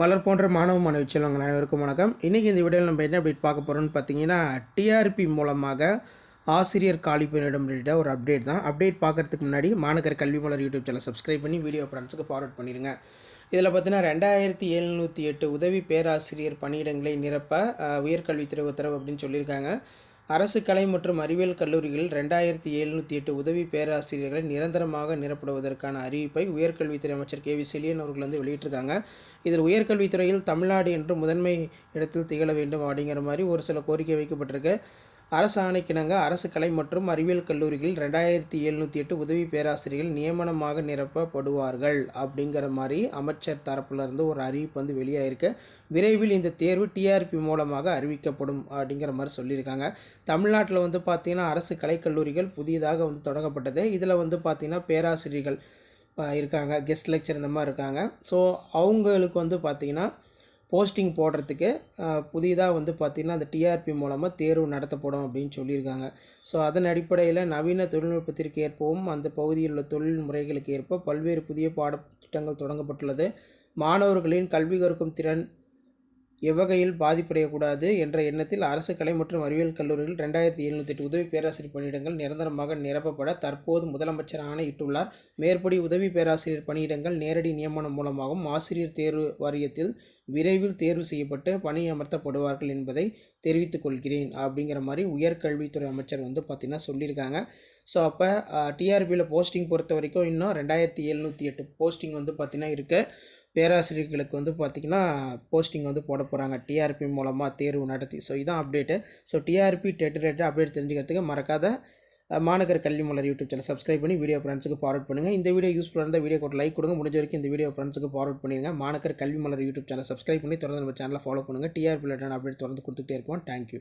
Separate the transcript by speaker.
Speaker 1: மலர் போன்ற மாணவ மாணவி செல்வங்கள் அனைவருக்கும் வணக்கம். இன்றைக்கி இந்த வீடியோவில் நம்ம என்ன அப்டேட் பார்க்க போகிறோம்னு பார்த்தீங்கன்னா டிஆர்பி மூலமாக ஆசிரியர் காலி பணியிடம் ஒரு அப்டேட் தான். அப்டேட் பார்க்கறதுக்கு முன்னாடி Managara Kalvi Malar YouTube channel subscribe பண்ணி வீடியோ ஃப்ரெண்ட்ஸுக்கு ஃபார்வர்ட் பண்ணிடுங்க இதில் பார்த்தீங்கன்னா ரெண்டாயிரத்தி எழுநூற்றி எட்டு உதவி பேராசிரியர் பணியிடங்களை நிரப்ப உயர்கல்வித்துறை உத்தரவு அப்படின்னு சொல்லியிருக்காங்க. அரசு கலை மற்றும் அறிவியல் கல்லூரிகளில் ரெண்டாயிரத்தி எழுநூற்றி எட்டு உதவி பேராசிரியர்களை நிரந்தரமாக நிரப்படுவதற்கான அறிவிப்பை உயர்கல்வித்துறை அமைச்சர் கே வி செலியன் அவர்கள் வந்து வெளியிட்டிருக்காங்க. இதில் உயர்கல்வித்துறையில் தமிழ்நாடு என்று முதன்மை இடத்தில் திகழ வேண்டும் அப்படிங்கிற மாதிரி ஒரு சில கோரிக்கை வைக்கப்பட்டிருக்கு. அரசு ஆணைக்கிணங்க அரசு கலை மற்றும் அறிவியல் கல்லூரிகளில் ரெண்டாயிரத்தி எழுநூற்றி எட்டு உதவி பேராசிரியர்கள் நியமனமாக நிரப்பப்படுவார்கள் அப்படிங்கிற மாதிரி அமைச்சர் தரப்புல இருந்து ஒரு அறிவிப்பு வந்து வெளியாயிருக்கு. விரைவில் இந்த தேர்வு டிஆர்பி மூலமாக அறிவிக்கப்படும் அப்படிங்கிற மாதிரி சொல்லியிருக்காங்க. தமிழ்நாட்டில் வந்து பார்த்திங்கன்னா அரசு கலைக்கல்லூரிகள் புதியதாக வந்து தொடங்கப்பட்டது. இதில் வந்து பார்த்திங்கன்னா பேராசிரியர்கள் இருக்காங்க கெஸ்ட் லெக்சர் இந்த மாதிரி இருக்காங்க. ஸோ அவங்களுக்கு வந்து பார்த்திங்கன்னா போஸ்டிங் போடுறதுக்கு புதிதாக வந்து பார்த்திங்கன்னா அந்த டிஆர்பி மூலமாக தேர்வு நடத்தப்படும் அப்படின்னு சொல்லியிருக்காங்க. ஸோ அதன் அடிப்படையில் நவீன தொழில்நுட்பத்திற்கு ஏற்பவும் அந்த பகுதியில் உள்ள தொழில் முறைகளுக்கு ஏற்ப பல்வேறு புதிய பாடத்திட்டங்கள் தொடங்கப்பட்டுள்ளது. மாணவர்களின் கல்வி கற்கும் திறன் எவ்வகையில் பாதிப்படையக்கூடாது என்ற எண்ணத்தில் அரசு கலை மற்றும் அறிவியல் கல்லூரியில் ரெண்டாயிரத்தி எழுநூற்றி எட்டு உதவி பேராசிரியர் பணியிடங்கள் நிரந்தரமாக நிரப்பப்பட தற்போது முதலமைச்சர் ஆணையிட்டுள்ளார். மேற்படி உதவி பேராசிரியர் பணியிடங்கள் நேரடி நியமனம் மூலமாகவும் ஆசிரியர் தேர்வு வாரியத்தில் விரைவில் தேர்வு செய்யப்பட்டு பணி அமர்த்தப்படுவார்கள் என்பதை தெரிவித்துக் கொள்கிறேன் அப்படிங்கிற மாதிரி உயர்கல்வித்துறை அமைச்சர் வந்து பார்த்திங்கன்னா சொல்லியிருக்காங்க. ஸோ அப்போ டிஆர்பியில் போஸ்டிங் பொறுத்த வரைக்கும் இன்னும் ரெண்டாயிரத்தி எழுநூற்றி எட்டு போஸ்டிங் வந்து பார்த்திங்கன்னா இருக்குது பேராசிரியர்களுக்கு வந்து பார்த்திங்கன்னா போஸ்டிங் வந்து போட போகிறாங்க டிஆர்பி மூலமாக தேர்வு நடத்தி. ஸோ இதான் update so TRB TET rate update தெரிஞ்சுக்கிறதுக்கு மறக்காத Managar Kalvi Malar YouTube channel subscribe பண்ணி வீடியோ ஃப்ரெண்ட்ஸுக்கு ஃபார்வர்ட் பண்ணுங்கள் இந்த வீடியோ யூஸ்ஃபுல்லாக இருந்தால் வீடியோ கூட லைக் கொடுங்க. முடிஞ்ச வரைக்கும் இந்த வீடியோ ஃப்ரெண்ட்ஸுக்கு ஃபார்வர்ட் பண்ணிடுங்க மாநகர் Kalvi Malar YouTube channel subscribe பண்ணி தொடர்ந்து நம்ம சேனலை ஃபாலோ பண்ணுங்கள் டிஆர்பி ரிலேட்டட் அப்டேட் தொடர்ந்து கொடுத்துட்டே இருப்போம் தேங்க்யூ